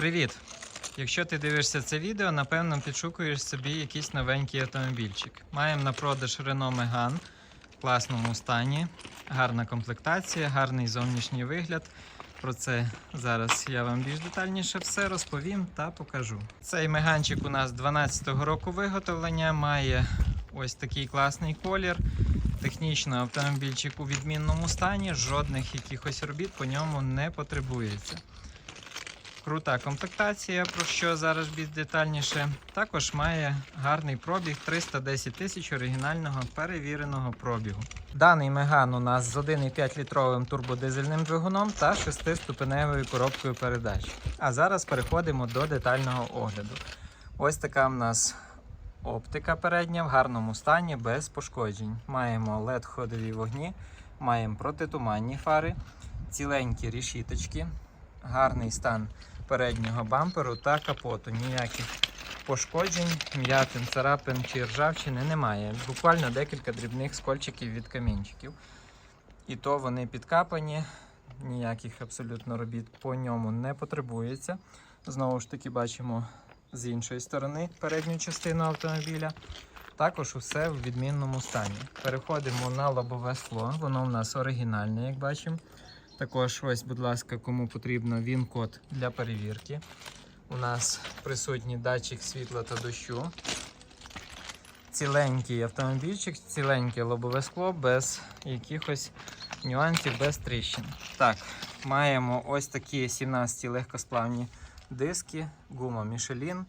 Привіт! Якщо ти дивишся це відео, напевно підшукуєш собі якийсь новенький автомобільчик. Маємо на продаж Renault Megane в класному стані, гарна комплектація, гарний зовнішній вигляд. Про це зараз я вам більш детальніше все розповім та покажу. Цей меганчик у нас 12-го року виготовлення, має ось такий класний колір. Технічно автомобільчик у відмінному стані, жодних якихось робіт по ньому не потребується. Крута комплектація, про що зараз більш детальніше. Також має гарний пробіг 310 тисяч оригінального перевіреного пробігу. Даний меган у нас з 1,5 літровим турбодизельним двигуном та 6-ступеневою коробкою передач. А зараз переходимо до детального огляду. Ось така в нас оптика передня в гарному стані, без пошкоджень. Маємо LED-ходові вогні, маємо протитуманні фари, ціленькі рішіточки, гарний стан переднього бамперу та капоту. Ніяких пошкоджень, м'ятин, царапин чи ржавчини немає. Буквально декілька дрібних скольчиків від камінчиків. І то вони підкапані, ніяких абсолютно робіт по ньому не потребується. Знову ж таки, бачимо з іншої сторони передню частину автомобіля. Також усе в відмінному стані. Переходимо на лобове скло. Воно у нас оригінальне, як бачимо. Також, ось, будь ласка, кому потрібно він-код для перевірки. У нас присутній датчик світла та дощу. Ціленький автомобільчик, ціленьке лобове скло без якихось нюансів, без тріщин. Так, маємо ось такі 17 легкосплавні диски, гума Michelin.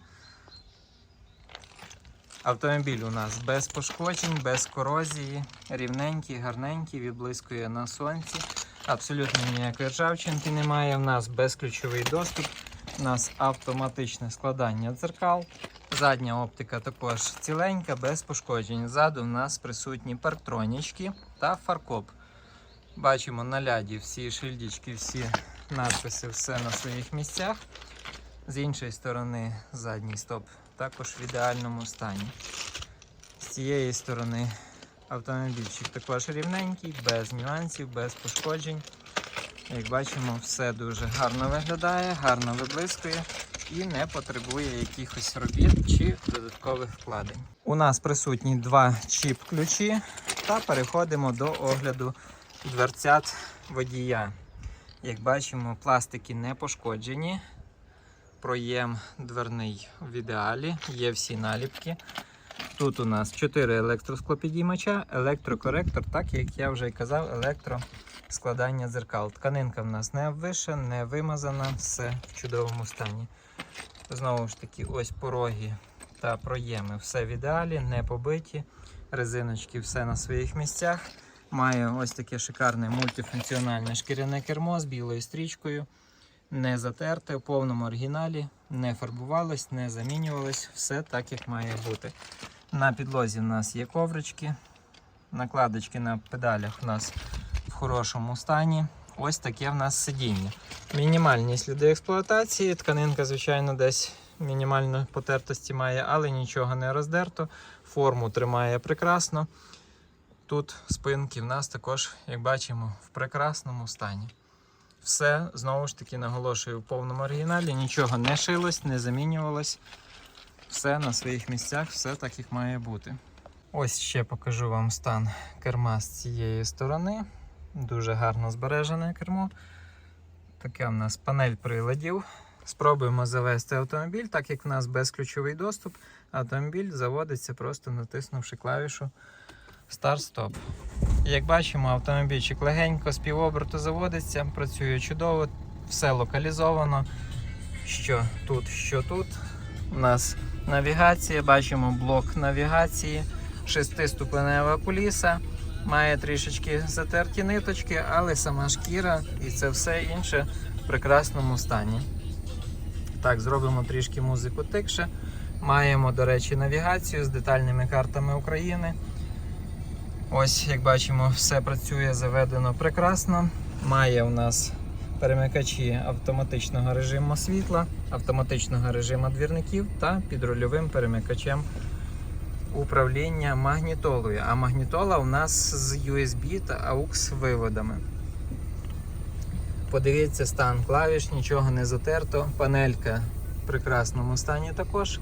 Автомобіль у нас без пошкоджень, без корозії, рівненький, гарненький, відблискує на сонці. Абсолютно ніякої ржавчинки немає. У нас безключовий доступ, у нас автоматичне складання дзеркал. Задня оптика також ціленька, без пошкоджень. Ззаду в нас присутні парктронічки та фаркоп. Бачимо на ляді всі шильдички, всі надписи, все на своїх місцях. З іншої сторони, задній стоп також в ідеальному стані. З цієї сторони автомобільчик також рівненький, без нюансів, без пошкоджень. Як бачимо, все дуже гарно виглядає, гарно виблискує і не потребує якихось робіт чи додаткових вкладень. У нас присутні два чіп-ключі та переходимо до огляду дверцят водія. Як бачимо, пластики не пошкоджені. Проєм дверний в ідеалі, є всі наліпки. Тут у нас 4 електросклопідіймача, електрокоректор, так як я вже і казав, електроскладання дзеркал. Тканинка в нас не обвиша, не вимазана, все в чудовому стані. Знову ж таки, ось пороги та проєми, все в ідеалі, не побиті. Резиночки все на своїх місцях. Має ось таке шикарне мультифункціональне шкіряне кермо з білою стрічкою. Не затерте в повному оригіналі, не фарбувалось, не замінювалось, все так, як має бути. На підлозі в нас є коврички, накладочки на педалях у нас в хорошому стані. Ось таке в нас сидіння. Мінімальні сліди експлуатації. Тканинка, звичайно, десь мінімально потертості має, але нічого не роздерто. Форму тримає прекрасно. Тут спинки в нас також, як бачимо, в прекрасному стані. Все, знову ж таки, наголошую в повному оригіналі, нічого не шилось, не замінювалось. Все на своїх місцях, все так як має бути. Ось ще покажу вам стан керма з цієї сторони. Дуже гарно збережене кермо. Таке в нас панель приладів. Спробуємо завести автомобіль, так як в нас безключовий доступ. Автомобіль заводиться просто натиснувши клавішу старт-стоп. Як бачимо, автомобільчик легенько з півоберту заводиться, працює чудово, все локалізовано. Що тут, що тут. У нас навігація, бачимо блок навігації, шестиступенева куліса, має трішечки затерті ниточки, але сама шкіра і це все інше в прекрасному стані. Так, зробимо трішки музику тикше. Маємо, до речі, навігацію з детальними картами України. Ось, як бачимо, все працює заведено прекрасно. Має у нас перемикачі автоматичного режиму світла, автоматичного режиму двірників та підрульовим перемикачем управління магнітолою. А магнітола у нас з USB та AUX виводами. Подивіться стан клавіш, нічого не затерто. Панелька в прекрасному стані також.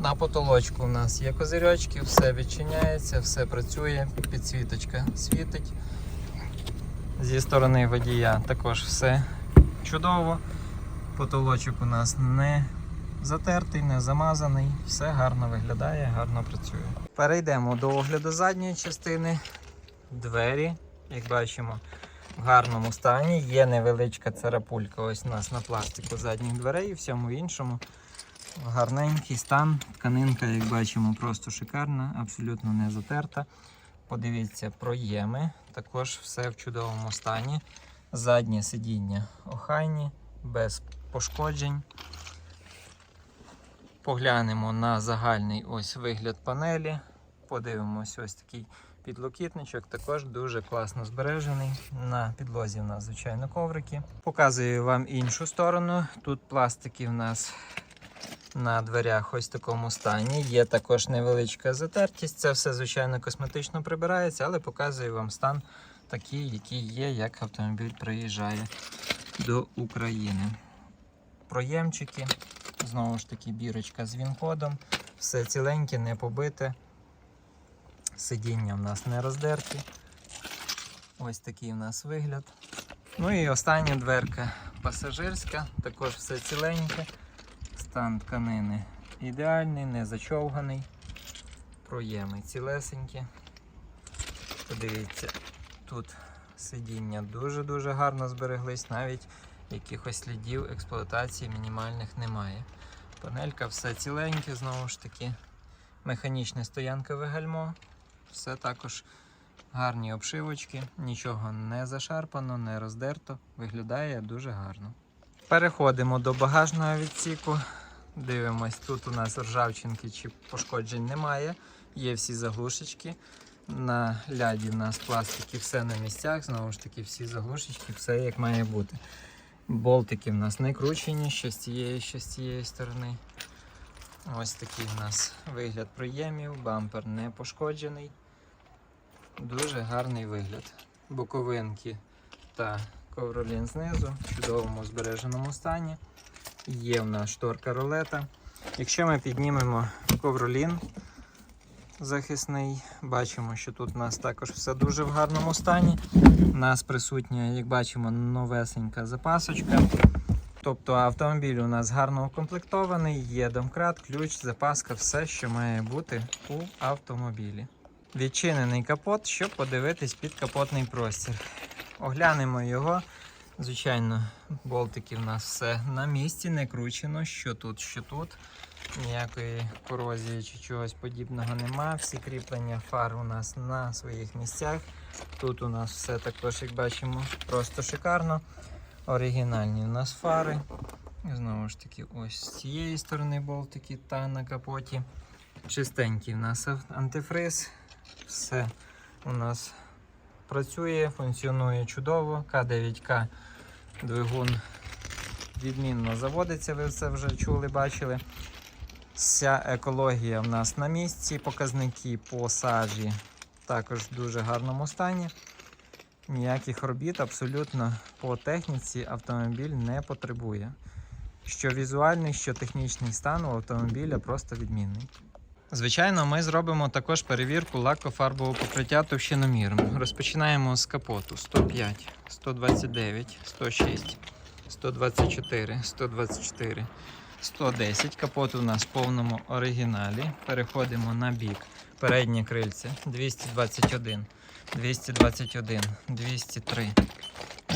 На потолочку у нас є козирьочки, все відчиняється, все працює, підсвіточка світить. Зі сторони водія також все чудово. Потолочок у нас не затертий, не замазаний, все гарно виглядає, гарно працює. Перейдемо до огляду задньої частини. Двері, як бачимо, в гарному стані. Є невеличка царапулька ось у нас на пластику задніх дверей і всьому іншому. Гарненький стан. Тканинка, як бачимо, просто шикарна, абсолютно не затерта. Подивіться, проєми. Також все в чудовому стані. Заднє сидіння охайні, без пошкоджень. Поглянемо на загальний ось вигляд панелі. Подивимось ось такий підлокітничок, також дуже класно збережений. На підлозі в нас, звичайно, коврики. Показую вам іншу сторону. Тут пластики в нас на дверях ось в такому стані. Є також невеличка затертість. Це все, звичайно, косметично прибирається, але показую вам стан такий, який є, як автомобіль приїжджає до України. Проємчики, знову ж таки, бірочка з він-кодом. Все ціленьке, не побите. Сидіння в нас не роздерті. Ось такий в нас вигляд. Ну і остання дверка пасажирська, також все ціленьке. Стан тканини ідеальний, не зачовганий. Проєми цілесенькі. Подивіться, тут сидіння дуже-дуже гарно збереглись, навіть якихось слідів експлуатації мінімальних немає. Панелька все ціленьке, знову ж таки. Механічне стоянкове гальмо. Все також гарні обшивочки, нічого не зашарпано, не роздерто. Виглядає дуже гарно. Переходимо до багажного відсіку. Дивимось, тут у нас ржавчинки чи пошкоджень немає. Є всі заглушечки. На ляді в нас пластики все на місцях, знову ж таки, всі заглушечки, все як має бути. Болтики в нас не кручені, що з цієї, що з цієї сторони. Ось такий в нас вигляд проємів, бампер не пошкоджений. Дуже гарний вигляд. Боковинки та ковролін знизу в чудовому збереженому стані. Є в нас шторка ролета. Якщо ми піднімемо ковролін захисний, бачимо, що тут у нас також все дуже в гарному стані. У нас присутня, як бачимо, новесенька запасочка. Тобто автомобіль у нас гарно укомплектований, є домкрат, ключ, запаска, все, що має бути у автомобілі. Відчинений капот, щоб подивитись під капотний простір. Оглянемо його. Звичайно, болтики в нас все на місці, не кручено, що тут, що тут. Ніякої корозії чи чогось подібного нема. Всі кріплення фар у нас на своїх місцях. Тут у нас все також, як бачимо, просто шикарно. Оригінальні у нас фари. Знову ж таки, ось з цієї сторони болтики та на капоті. Чистенький у нас антифриз. Все у нас працює, функціонує чудово. К9К двигун відмінно заводиться, ви це вже чули, бачили. Вся екологія в нас на місці, показники по сажі також в дуже гарному стані. Ніяких робіт абсолютно по техніці автомобіль не потребує. Що візуальний, що технічний стан у автомобіля просто відмінний. Звичайно, ми зробимо також перевірку лакофарбового покриття товщиноміром. Розпочинаємо з капоту 105, 129, 106, 124, 124, 110. Капот у нас в повному оригіналі. Переходимо на бік. Переднє крильце 221, 221, 203,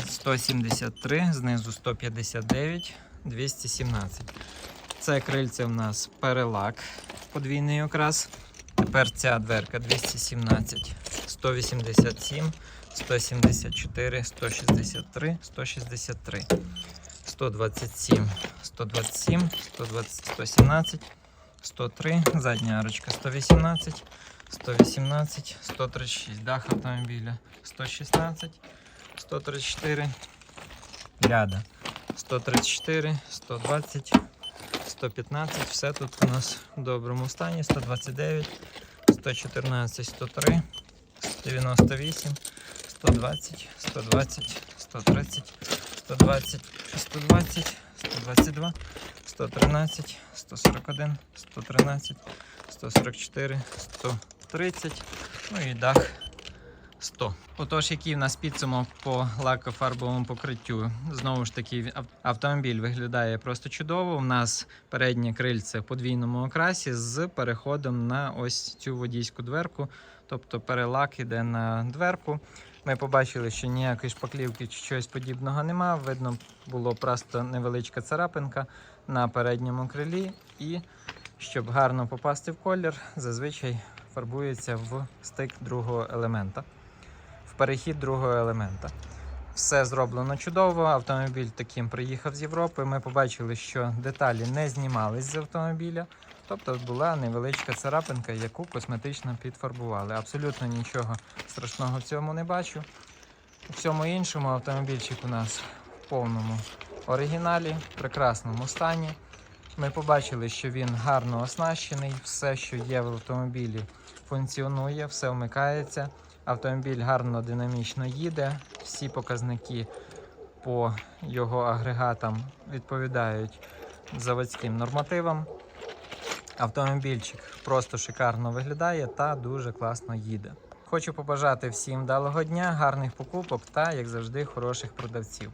173, знизу 159, 217. Це крильце в нас перелак, подвійний окрас. Тепер ця дверка 217, 187, 174, 163, 163, 127, 127, 120, 117, 103, задня арочка 118, 118, 136, дах автомобіля 116, 134, ляда 134, 120, 115, все тут у нас в доброму стані, 129, 114, 103, 98, 120, 120, 130, 120, 120, 122, 113, 141, 113, 144, 130, ну і дах 100. Отож, який в нас підсумок по лакофарбовому покриттю. Знову ж таки, автомобіль виглядає просто чудово. У нас переднє крильце в подвійному окрасі з переходом на ось цю водійську дверку. Тобто перелак іде на дверку. Ми побачили, що ніякої шпаклівки чи чогось подібного нема. Видно, було просто невеличка царапинка на передньому крилі. І щоб гарно попасти в колір, зазвичай фарбується в стик другого елемента, перехід другого елемента. Все зроблено чудово. Автомобіль таким приїхав з Європи. Ми побачили, що деталі не знімались з автомобіля. Тобто була невеличка царапинка, яку косметично підфарбували. Абсолютно нічого страшного в цьому не бачу. У всьому іншому автомобільчик у нас в повному оригіналі, в прекрасному стані. Ми побачили, що він гарно оснащений, все, що є в автомобілі, функціонує, все вмикається. Автомобіль гарно динамічно їде. Всі показники по його агрегатам відповідають заводським нормативам. Автомобільчик просто шикарно виглядає та дуже класно їде. Хочу побажати всім вдалого дня, гарних покупок та, як завжди, хороших продавців.